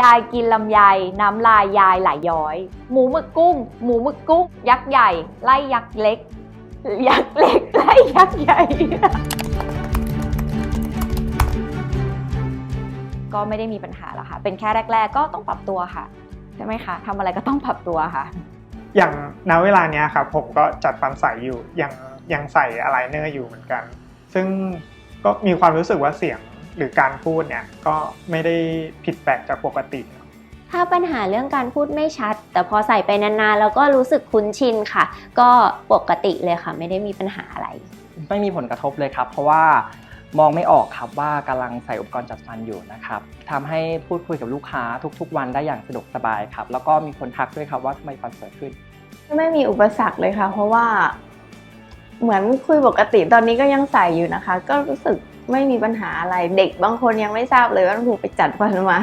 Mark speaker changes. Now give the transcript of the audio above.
Speaker 1: ยายกินลำไยน้ำลายยายไหลยย้อย หมูหมึกกุ้ง หมูหมึกกุ้ง ยักษ์ใหญ่ ไล่ยักษ์เล็ก ยักษ์เล็กไล่ยักษ์ใหญ่ ก็ไม่ได้มีปัญหาแล้วค่ะ เป็นแค่แรก ๆ ก็ต้องปรับตัวค่ะ ใช่ไหมคะทำอะไรก็ต้องปรับตัวค่ะ
Speaker 2: อย่างณเวลาเนี้ยครับผมก็จัดฟันใสอยู่ยังยังใส่อะไรเนอร์อยู่เหมือนกัน ซึ่งก็มีความรู้สึกว่าเสียง หรือการพูดเนี่ยก็ไม่ได้ผิดแปลกจากปกติ
Speaker 3: ถ้าปัญหาเรื่องการพูดไม่ชัด แต่พอใส่ไปนานๆ แล้วก็รู้สึกคุ้นชินค่ะ ก็ปกติเลยค่ะ ไม่ได้มีปัญหาอะไร
Speaker 4: ไม่มีผลกระทบเลยครับ เพราะว่ามองไม่ออกครับว่ากำลังใส่อุปกรณ์จัดฟันอยู่นะครับทำให้พูดคุยกับลูกค้าทุกๆ วันได้อย่างสะดวกสบายครับ แล้วก็มีคนทักด้วยครับว่าทำไมฟันสวยขึ้น
Speaker 5: ไม่มีอุปสรรคเลยค่ะ เพราะว่า เหมือนคุยปกติตอนนี้ก็ยังใส่อยู่นะคะ ก็รู้สึกไม่มีปัญหาอะไรเด็กบางคนยังไม่ทราบเลยว่าครูไปจัดฟันมา